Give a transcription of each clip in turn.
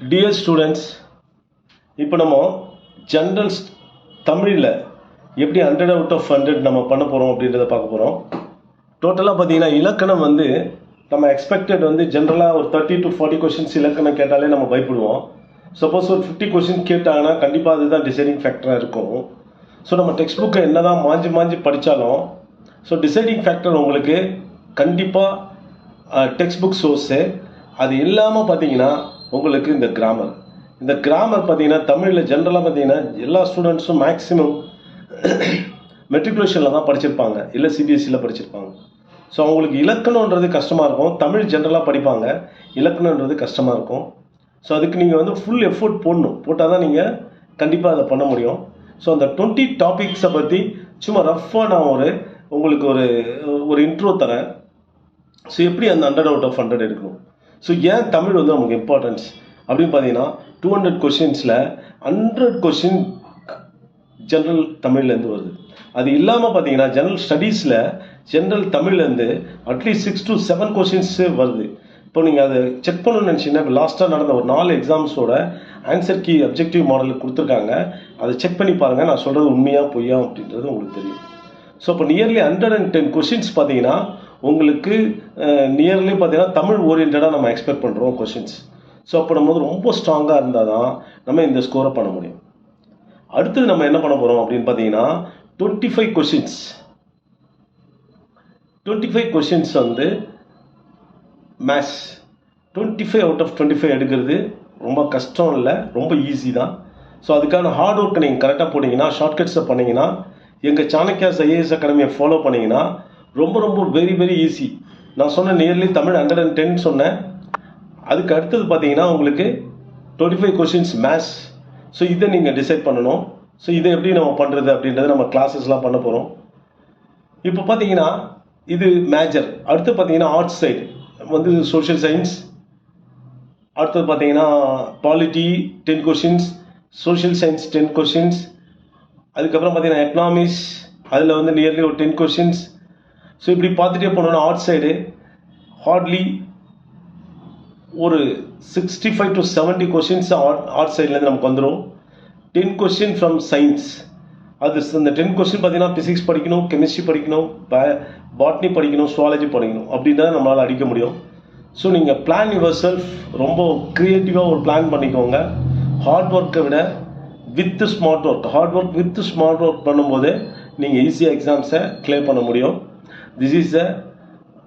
Dear students இப்போ நம்ம general தமிழில் எப்படி ஹண்ட்ரட் அவுட் ஆஃப் ஹண்ட்ரட் நம்ம பண்ண போகிறோம் அப்படின்றத பார்க்க போகிறோம் டோட்டலாக பார்த்தீங்கன்னா இலக்கணம் வந்து நம்ம எக்ஸ்பெக்டட் வந்து ஜென்ரலாக ஒரு தேர்ட்டி டு ஃபார்ட்டி கொஷின்ஸ் இலக்கணம் கேட்டாலே நம்ம பயப்படுவோம். சப்போஸ் ஒரு ஃபிஃப்டி கொஷின் கேட்டாங்கன்னா கண்டிப்பாக அதுதான் டிசைடிங் ஃபேக்டராக இருக்கும். ஸோ நம்ம டெக்ஸ்ட் புக்கை என்ன தான் மாஞ்சி மாஞ்சி படித்தாலும் ஸோ டிசைடிங் ஃபேக்டர் உங்களுக்கு கண்டிப்பாக டெக்ஸ்ட் புக் சோர்ஸு அது இல்லாமல் பார்த்தீங்கன்னா உங்களுக்கு இந்த கிராமர் இந்த கிராமர் பார்த்தீங்கன்னா தமிழில் ஜென்ரலாக பார்த்தீங்கன்னா எல்லா ஸ்டூடெண்ட்ஸும் மேக்ஸிமம் மெட்ரிகுலேஷனில் தான் படிச்சிருப்பாங்க. இல்லை சிபிஎஸ்சியில் படிச்சிருப்பாங்க. ஸோ அவங்களுக்கு இலக்கணன்றது கஷ்டமாக இருக்கும். தமிழ் ஜென்ரலாக படிப்பாங்க. இலக்கணன்றது கஷ்டமாக இருக்கும். ஸோ அதுக்கு நீங்கள் வந்து ஃபுல் எஃபோர்ட் போடணும். போட்டால் தான் நீங்கள் கண்டிப்பாக அதை பண்ண முடியும். ஸோ அந்த டுவெண்ட்டி டாபிக்ஸை பற்றி சும்மா ரஃப்பாக நான் ஒரு உங்களுக்கு ஒரு ஒரு இன்ட்ரோ தரேன். ஸோ எப்படி அந்த ஹண்ட்ரட் அவுட் ஆஃப் ஹண்ட்ரட் எடுக்கணும்? ஸோ ஏன் தமிழ் வந்து நமக்கு இம்பார்ட்டன்ஸ் அப்படின்னு பார்த்தீங்கன்னா டூ ஹண்ட்ரட் கொஷின்ஸில் ஹண்ட்ரட் கொஷின் ஜென்ரல் தமிழ்லேருந்து வருது. அது இல்லாமல் பார்த்தீங்கன்னா ஜென்ரல் ஸ்டடீஸில் general தமிழ்லேருந்து at least six to seven questions வருது. இப்போ நீங்கள் அதை செக் பண்ணணும்னு நினச்சிங்கன்னா இப்போ லாஸ்ட்டாக நடந்த ஒரு நாலு எக்ஸாம்ஸோட ஆன்சர் கீ அப்ஜெக்டிவ் மாடல் கொடுத்துருக்காங்க. அதை செக் பண்ணி பாருங்கள் நான் சொல்கிறது உண்மையாக பொய்யா அப்படின்றது உங்களுக்கு தெரியும். ஸோ இப்போ nearly hundred and ten questions பார்த்தீங்கன்னா உங்களுக்கு நியர்லி பார்த்தீங்கன்னா தமிழ் ஓரியன்டாக நம்ம எக்ஸ்பெக்ட் பண்ணுறோம் கொஷின்ஸ் ஸோ அப்போ நம்ம வந்து ரொம்ப ஸ்ட்ராங்காக இருந்தால் தான் நம்ம இந்த ஸ்கோரை பண்ண முடியும். அடுத்தது நம்ம என்ன பண்ண போகிறோம் அப்படின்னு பார்த்தீங்கன்னா twenty five questions twenty five questions வந்து maths twenty five out of twenty five எடுக்கிறது ரொம்ப கஷ்டம் இல்லை ரொம்ப ஈஸி தான். ஸோ அதுக்கான ஹார்ட் ஒர்க்கை நீங்கள் கரெக்டாக போனீங்கன்னா ஷார்ட்கட்ஸை பண்ணிங்கன்னா எங்கள் சாணக்கியாஸ் ஐஏஎஸ் அகாடமியை ஃபாலோ பண்ணிங்கன்னா ரொம்ப ரொம்ப வெரி வெரி ஈஸி நான் சொன்ன nearly Tamil hundred and ten சொன்னேன். அதுக்கு அடுத்தது பார்த்தீங்கன்னா உங்களுக்கு twenty five questions maths so இதை நீங்கள் டிசைட் பண்ணணும். ஸோ இதை எப்படி நம்ம பண்ணுறது அப்படின்றத நம்ம கிளாஸஸ்லாம் பண்ண போகிறோம் இப்போ பார்த்தீங்கன்னா இது மேஜர் அடுத்து பார்த்தீங்கன்னா ஆர்ட்ஸ் சைடு வந்து சோஷியல் சயின்ஸ் அடுத்தது பார்த்தீங்கன்னா polity ten questions social science ten questions அதுக்கப்புறம் பார்த்தீங்கன்னா எக்கனாமிக்ஸ் அதில் வந்து நியர்லி ஒரு டென் கொஷின்ஸ் ஸோ இப்படி பார்த்துட்டே போனோன்னா ஆர்ட் சைடு ஹார்ட்லி ஒரு sixty five to seventy questions art சைட்லேருந்து நமக்கு வந்துடும் டென் கொஷின் ஃப்ரம் சயின்ஸ் அது இந்த டென் கொஸ்டின் பார்த்தீங்கன்னா ஃபிசிக்ஸ் படிக்கணும் கெமிஸ்ட்ரி படிக்கணும் பாட்னி படிக்கணும் சுவாலஜி படிக்கணும். அப்படின்றத நம்மளால் அடிக்க முடியும். ஸோ நீங்கள் பிளான் யுவர் செல்ஃப் ரொம்ப க்ரியேட்டிவாக ஒரு பிளான் பண்ணிக்கோங்க. ஹார்ட் ஒர்க்கை விட with smart work hard work with smart work பண்ணும்போது நீங்கள் ஈஸியாக எக்ஸாம்ஸை கிளியர் பண்ண முடியும். This is a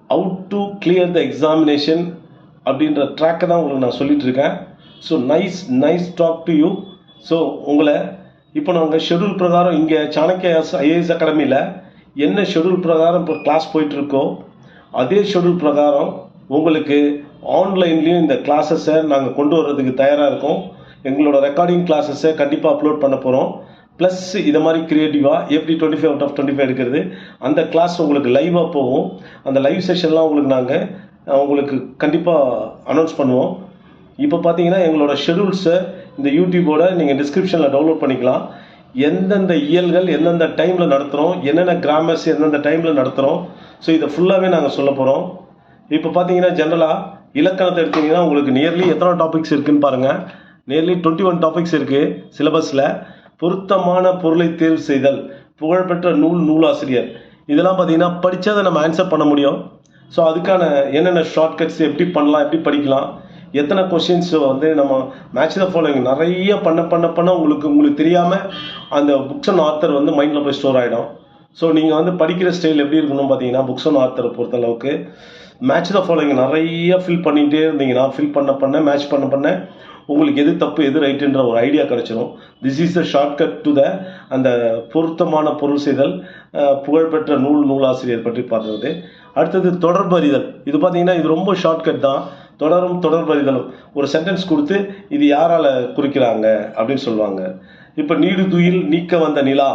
out to clear the examination அப்படின்ற ட்ராக்கை தான் உங்களுக்கு நான் சொல்லிட்டு இருக்கேன் so nice nice talk to you so உங்களை இப்போ நாங்கள் ஷெடியூல் பிரகாரம் இங்கே சாணக்கிய ஐஏஎஸ் அகாடமியில் என்ன ஷெடியூல் பிரகாரம் இப்போ கிளாஸ் போயிட்டுருக்கோ அதே ஷெடியூல் பிரகாரம் உங்களுக்கு ஆன்லைன்லேயும் இந்த கிளாஸஸை நாங்கள் கொண்டு வர்றதுக்கு தயாராக இருக்கோம். எங்களோட ரெக்கார்டிங் கிளாஸஸை கண்டிப்பாக அப்லோட் பண்ண போகிறோம் ப்ளஸ் இதை மாதிரி க்ரியேட்டிவாக எப்படி twenty five out of twenty five எடுக்கிறது. அந்த கிளாஸ் உங்களுக்கு லைவாக போகும். அந்த லைவ் செஷன்லாம் உங்களுக்கு நாங்கள் உங்களுக்கு கண்டிப்பாக அனௌன்ஸ் பண்ணுவோம். இப்போ பார்த்தீங்கன்னா எங்களோட ஷெடியூல்ஸை இந்த யூடியூபோட நீங்கள் டிஸ்கிரிப்ஷனில் டவுன்லோட் பண்ணிக்கலாம். எந்தெந்த இயல்கள் எந்தெந்த டைமில் நடத்துகிறோம் என்னென்ன கிராமர்ஸ் எந்தெந்த டைமில் நடத்துகிறோம் ஸோ இதை ஃபுல்லாகவே நாங்கள் சொல்ல போகிறோம் இப்போ பார்த்தீங்கன்னா ஜென்ரலாக இலக்கணத்தை எடுத்தீங்கன்னா உங்களுக்கு நியர்லி எத்தனை டாபிக்ஸ் இருக்குன்னு பாருங்கள் நியர்லி டுவெண்ட்டி ஒன் டாபிக்ஸ் இருக்குது சிலபஸில் பொருத்தமான பொருளை தேர்வு செய்தல் புகழ்பெற்ற நூல் நூலாசிரியர். இதெல்லாம் பார்த்தீங்கன்னா படித்ததை நம்ம ஆன்சர் பண்ண முடியும். ஸோ அதுக்கான என்னென்ன ஷார்ட்கட்ஸ் எப்படி பண்ணலாம் எப்படி படிக்கலாம் எத்தனை கொஷின்ஸ் வந்து நம்ம மேட்ச் த ஃபாலோவிங் நிறைய பண்ண பண்ண பண்ண உங்களுக்கு உங்களுக்கு தெரியாமல் அந்த புக்ஸ் அண்ட் ஆத்தர் வந்து மைண்டில் போய் ஸ்டோர் ஆகிடும் ஸோ நீங்கள் வந்து படிக்கிற ஸ்டைல் எப்படி இருக்கணும் பார்த்தீங்கன்னா புக்ஸ் அண்ட் ஆத்தரை பொறுத்தளவுக்கு மேட்ச் த ஃபாலோவிங் நிறைய ஃபில் பண்ணிகிட்டே இருந்தீங்கன்னா ஃபில் பண்ண பண்ண மேட்ச் பண்ண பண்ண உங்களுக்கு எது தப்பு எது ரைட்டுன்ற ஒரு ஐடியா கிடைச்சிரும். This is the shortcut to the அந்த பொருத்தமான பொருள் செய்தல் புகழ்பெற்ற நூல் நூலாசிரியர் பற்றி பார்த்தது அடுத்தது தொடர்பறிதல் இது பார்த்தீங்கன்னா இது ரொம்ப ஷார்ட்கட் தான். தொடரும் தொடர்பறிதலும் ஒரு சென்டென்ஸ் கொடுத்து இது யாரால் குறிக்கிறாங்க அப்படின்னு சொல்லுவாங்க. இப்போ நீடு துயில் நீக்க வந்த நிலா.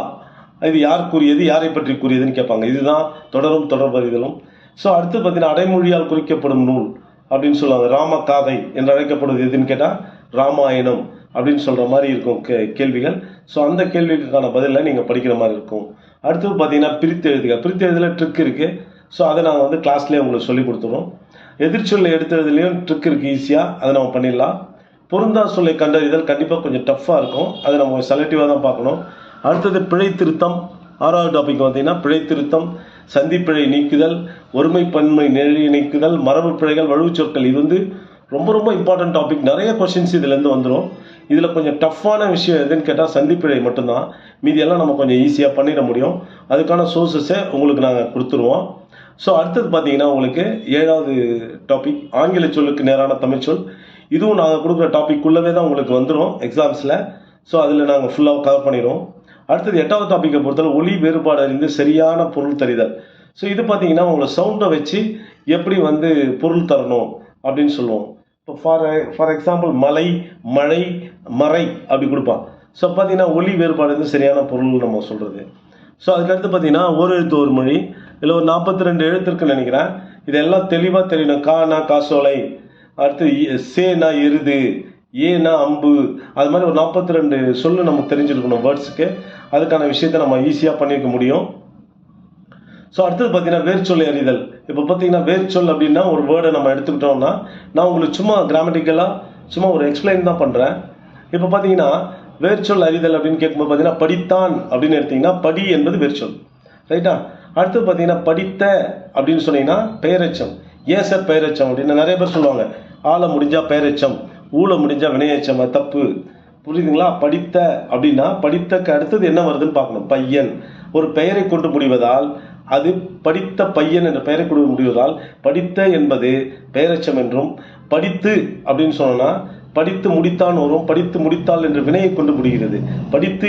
இது யார் கூறியது யாரை பற்றி கூறியதுன்னு கேட்பாங்க. இதுதான் தொடரும் தொடர்பறிதலும் ஸோ அடுத்து பார்த்தீங்கன்னா அடைமொழியால் குறிக்கப்படும் நூல் அப்படின்னு சொல்லுவாங்க. ராம காதை என்று அழைக்கப்படுவது எதுன்னு கேட்டால் ராமாயணம் அப்படின்னு சொல்கிற மாதிரி இருக்கும் கே கேள்விகள். ஸோ அந்த கேள்விக்கான பதிலை நீங்கள் படிக்கிற மாதிரி இருக்கும். அடுத்தது பார்த்தீங்கன்னா பிரித்து எழுதுக. பிரித்து எழுதுல ட்ரிக் இருக்குது ஸோ அதை நாங்கள் வந்து கிளாஸ்லேயே உங்களுக்கு சொல்லி கொடுத்துருவோம் எதிர்ச்சொல்லை எடுத்ததுலேயும் ட்ரிக் இருக்குது ஈஸியாக அதை நம்ம பண்ணிடலாம். பொருந்தா சொல்லை கண்டறிதல் கண்டிப்பாக கொஞ்சம் டஃப்பாக இருக்கும். அதை நம்ம செலக்டிவாக தான் பார்க்கணும். அடுத்தது பிழை திருத்தம். ஆறாவது டாபிக் பார்த்தீங்கன்னா பிழை திருத்தம். சந்திப்பிழை நீக்குதல். ஒருமை பன்மை நிழலி நீக்குதல். மரபு பிழைகள் வலுவுச் சொற்கள் இது வந்து ரொம்ப ரொம்ப இம்பார்ட்டன்ட் டாபிக் நிறைய கொஷின்ஸ் இதுலேருந்து வந்துடும் இதில் கொஞ்சம் டஃப்பான விஷயம் எதுன்னு கேட்டால் சந்திப்பிழை மட்டும்தான். மீதியெல்லாம் நம்ம கொஞ்சம் ஈஸியாக பண்ணிட முடியும். அதுக்கான சோர்ஸஸை உங்களுக்கு நாங்கள் கொடுத்துருவோம். ஸோ அடுத்தது பார்த்தீங்கன்னா உங்களுக்கு ஏழாவது டாபிக் ஆங்கில சொல்லுக்கு நேரான தமிழ் சொல். இதுவும் நாங்கள் கொடுக்குற டாபிக் உள்ளவே தான் உங்களுக்கு வந்துடும் எக்ஸாம்ஸில் ஸோ அதில் நாங்கள் ஃபுல்லாக கவர் பண்ணிடுவோம். அடுத்தது எட்டாவது டாப்பிக்கை பொறுத்தவரை ஒலி வேறுபாடு அறிந்து சரியான பொருள் தருதல். ஸோ இது பார்த்தீங்கன்னா உங்களை சவுண்டை வச்சு எப்படி வந்து பொருள் தரணும் அப்படின்னு சொல்லுவோம். இப்போ ஃபார் ஃபார் எக்ஸாம்பிள் மலை மழை மறை அப்படி கொடுப்பான். ஸோ பார்த்தீங்கன்னா ஒலி வேறுபாடு வந்து சரியான பொருள் நம்ம சொல்கிறது ஸோ அதுக்கடுத்து பார்த்தீங்கன்னா ஒரு எழுத்து ஒரு மொழி இல்லை ஒரு நாற்பத்தி ரெண்டு எழுத்து இருக்குன்னு நினைக்கிறேன். இதெல்லாம் தெளிவாக தெரியணும். கானா காசோலை அடுத்து சேனா எருது. ஏனா அம்பு. அது மாதிரி ஒரு நாற்பத்தி ரெண்டு சொல்லு நம்ம தெரிஞ்சிருக்கணும் வேர்ட்ஸுக்கு. அதுக்கான விஷயத்தை நம்ம ஈஸியாக பண்ணியிருக்க முடியும். ஸோ அடுத்தது பார்த்தீங்கன்னா வேர்ச்சொல்லை அறிதல். இப்போ பார்த்தீங்கன்னா வேர்ச்சொல் அப்படின்னா ஒரு வேர்டை நம்ம எடுத்துக்கிட்டோம்னா நான் உங்களுக்கு சும்மா கிராமட்டிக்கலாக சும்மா ஒரு எக்ஸ்பிளைன் தான் பண்ணுறேன் இப்போ பார்த்தீங்கன்னா வேர்ச்சொல் அறிதல் அப்படின்னு கேட்கும்போது பார்த்தீங்கன்னா படித்தான் அப்படின்னு எடுத்தீங்கன்னா படி என்பது வேர்ச்சொல் ரைட்டா? அடுத்தது பார்த்தீங்கன்னா படித்த அப்படின்னு சொன்னீங்கன்னா பெயரச்சம். ஏன் சார் பெயரச்சம் அப்படின்னு நிறைய பேர் சொல்லுவாங்க. ஆளை முடிஞ்சால் பெயரச்சம் ஊழ முடிஞ்சால் வினையச்சம் அது தப்பு. புரியுதுங்களா? படித்த அப்படின்னா படித்தக்கு அடுத்தது என்ன வருதுன்னு பார்க்கணும். பையன். ஒரு பெயரை கொண்டு முடிவதால் அது படித்த பையன் என்ற பெயரை கொடுக்க முடிவதால் படித்த என்பது பெயரச்சம் என்றும் படித்து அப்படின்னு சொன்னோம்னா படித்து முடித்தான் வரும் படித்து முடித்தால் என்ற வினையை கொண்டு முடிகிறது. படித்து